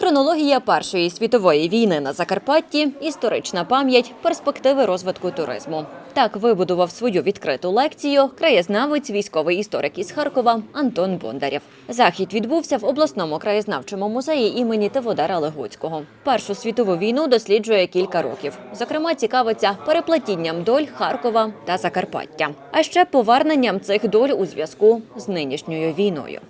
Хронологія Першої світової війни на Закарпатті, історична пам'ять, перспективи розвитку туризму. Так вибудував свою відкриту лекцію краєзнавець, військовий історик із Харкова Антон Бондарєв. Захід відбувся в обласному краєзнавчому музеї імені Теводара Легуцького. Першу світову війну досліджує кілька років. Зокрема, цікавиться переплетінням доль Харкова та Закарпаття, а ще поверненням цих доль у зв'язку з нинішньою війною.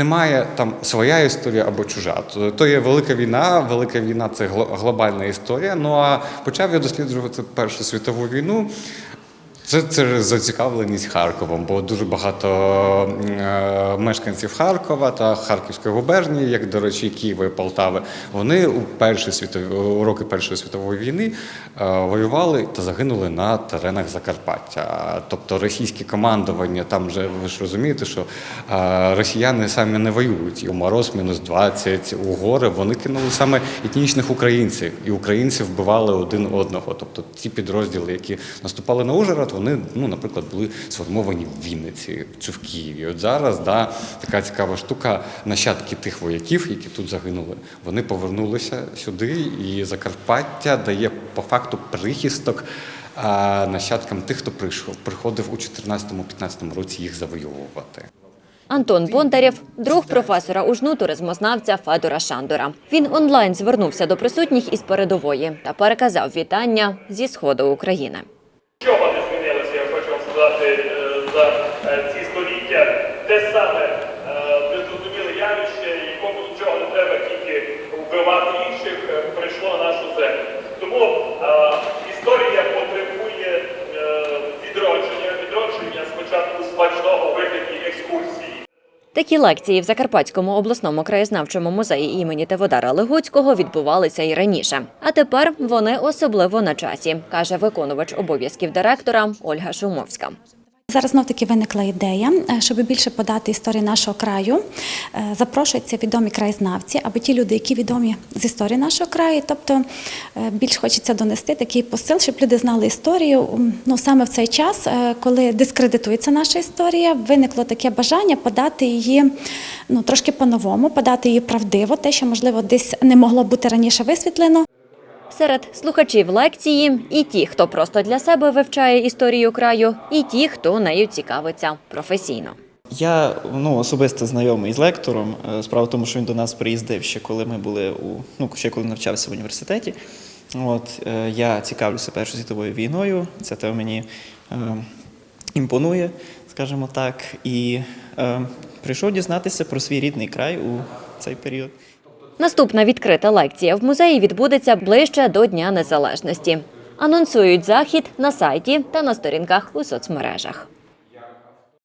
Немає там своя історія або чужа. То- То є велика війна. Велика війна це гло- глобальна історія. Ну а почав я досліджувати Першу світову війну. Це через зацікавленість Харковом, бо дуже багато е, мешканців Харкова та Харківської губернії, як до речі, Києва і Полтави, вони у перші світові у роки Першої світової війни е, воювали та загинули на теренах Закарпаття. Тобто російське командування, там же ви ж розумієте, що е, росіяни самі не воюють. І у мороз мінус 20, у гори вони кинули саме етнічних українців, і українці вбивали один одного. Тобто ці підрозділи, які наступали на Ужгород, вони, ну, наприклад, були сформовані в Вінниці чи в Києві. От зараз да, така цікава штука. Нащадки тих вояків, які тут загинули, вони повернулися сюди, і Закарпаття дає по факту прихисток нащадкам тих, хто прийшов, приходив у 14-15 році їх завоювати. Антон Бондарєв – друг професора ужну туризмознавця Федора Шандора. Він онлайн звернувся до присутніх із передової та переказав вітання зі сходу України. За е, ці століття. Те саме незрозуміле явище, якому нічого не треба тільки вбивати інших, е, прийшло на нашу землю. Тому е, історія потребує відродження, відродження спочатку смачного вигляді екскурсії. Такі лекції в Закарпатському обласному краєзнавчому музеї імені Теводара Легуцького відбувалися і раніше. А тепер вони особливо на часі, каже виконувач обов'язків директора Ольга Шумовська. Зараз знов таки виникла ідея, е, щоб більше подати історії нашого краю. е, Запрошуються відомі краєзнавці або ті люди, які відомі з історії нашого краю. Тобто е, більш хочеться донести такий посил, щоб люди знали історію. Ну саме в цей час, коли дискредитується наша історія, виникло таке бажання подати її ну трошки по-новому, подати її правдиво, те, що можливо десь не могло бути раніше висвітлено. Серед слухачів лекції і ті, хто просто для себе вивчає історію краю, і ті, хто нею цікавиться професійно. Я ну, особисто знайомий з лектором. Е, Справа в тому, що він до нас приїздив ще коли ми були у ну ще коли навчався в університеті. От е, я цікавлюся Першою світовою війною. Це те мені е, імпонує, скажімо так, і е, прийшов дізнатися про свій рідний край у цей період. Наступна відкрита лекція в музеї відбудеться ближче до Дня Незалежності. Анонсують захід на сайті та на сторінках у соцмережах.